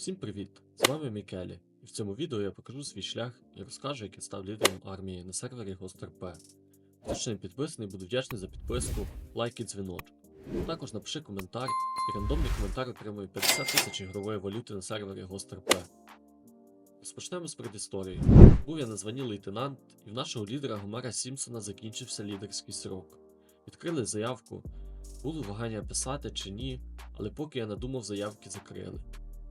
Всім привіт! З вами Мікелі, і в цьому відео я покажу свій шлях і розкажу, як я став лідером армії на сервері GhostRP. Хто ще не підписаний, буду вдячний за підписку, лайк і дзвіночок. Також напиши коментар, і рандомний коментар отримує 50 тисяч ігрової валюти на сервері GhostRP. Розпочнемо з предісторії. Був я на званні лейтенант, і в нашого лідера Гомера Сімпсона закінчився лідерський срок. Відкрили заявку, було вагання писати чи ні, але поки я надумав, заявки закрили.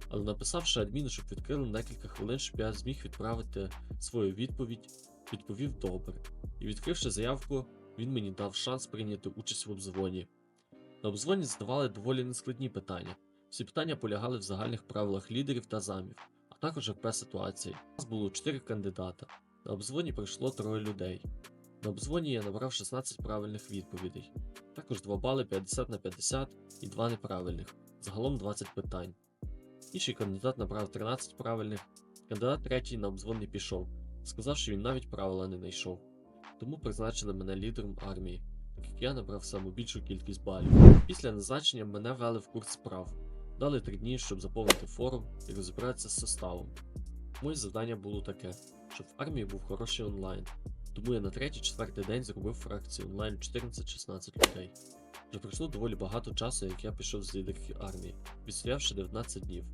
Але написавши адміну, щоб відкрили на декілька хвилин, щоб я зміг відправити свою відповідь, відповів добре. І відкривши заявку, він мені дав шанс прийняти участь в обзвоні. На обзвоні задавали доволі нескладні питання. Всі питання полягали в загальних правилах лідерів та замів, а також РП ситуації. У нас було 4 кандидата. На обзвоні прийшло троє людей. На обзвоні я набрав 16 правильних відповідей. Також 2 бали 50 на 50 і 2 неправильних. Загалом 20 питань. Інший кандидат набрав 13 правильних, кандидат третій на обзвон не пішов, сказав, що він навіть правила не знайшов. Тому призначили мене лідером армії, так як я набрав саму більшу кількість балів. Після назначення мене ввели в курс справ, дали 3 дні, щоб заповнити форум і розібратися з составом. Моє завдання було таке, щоб в армії був хороший онлайн, тому я на третій-четвертий день зробив фракцію онлайн 14-16 людей. Вже пройшло доволі багато часу, як я пішов з лідерки армії, відстоявши 19 днів.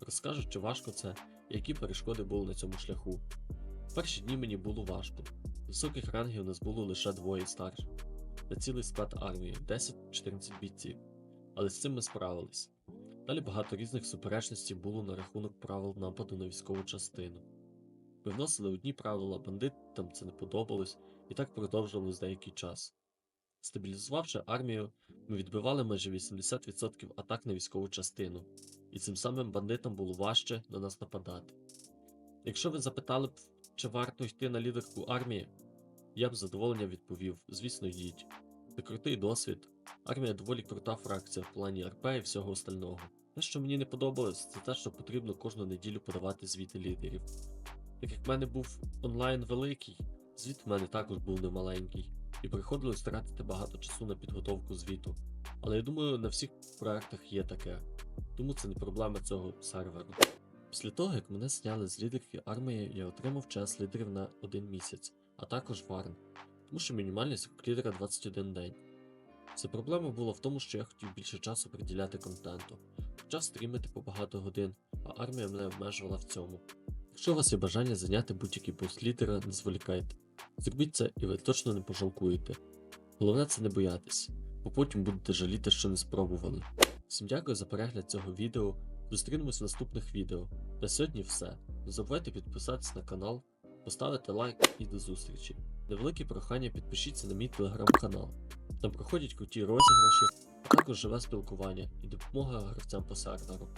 Розкажу, чи важко це, які перешкоди були на цьому шляху. Перші дні мені було важко. Високих рангів у нас було лише двоє старших. На цілий склад армії 10-14 бійців. Але з цим ми справились. Далі багато різних суперечностей було на рахунок правил нападу на військову частину. Ми вносили одні правила, бандитам це не подобалось, і так продовжувалось деякий час. Стабілізувавши армію, ми відбивали майже 80% атак на військову частину, і цим самим бандитам було важче на нас нападати. Якщо ви запитали б, чи варто йти на лідерку армії, я б з задоволенням відповів: звісно, йдіть. Це крутий досвід. Армія доволі крута фракція в плані РП і всього остального. Те, що мені не подобалось, це те, що потрібно кожну неділю подавати звіти лідерів. Так як в мене був онлайн великий, звіт в мене також був немаленький і приходилось тратити багато часу на підготовку звіту. Але я думаю, на всіх проектах є таке, тому це не проблема цього серверу. Після того, як мене зняли з лідерки армії, я отримав час лідерів на один місяць, а також варн, тому що мінімальний срок лідера 21 день. Ця проблема була в тому, що я хотів більше часу приділяти контенту, почав стрімити по багато годин, а армія мене обмежувала в цьому. Якщо у вас є бажання зайняти будь-який пост лідера, не зволікайте. Зробіть це і ви точно не пожалкуєте. Головне це не боятись, бо потім будете жаліти, що не спробували. Всім дякую за перегляд цього відео. Зустрінемось в наступних відео. На сьогодні все. Не забувайте підписатися на канал, поставити лайк і до зустрічі. Невелике прохання підпишіться на мій телеграм-канал. Там проходять круті розіграші, а також живе спілкування і допомога гравцям по серверу.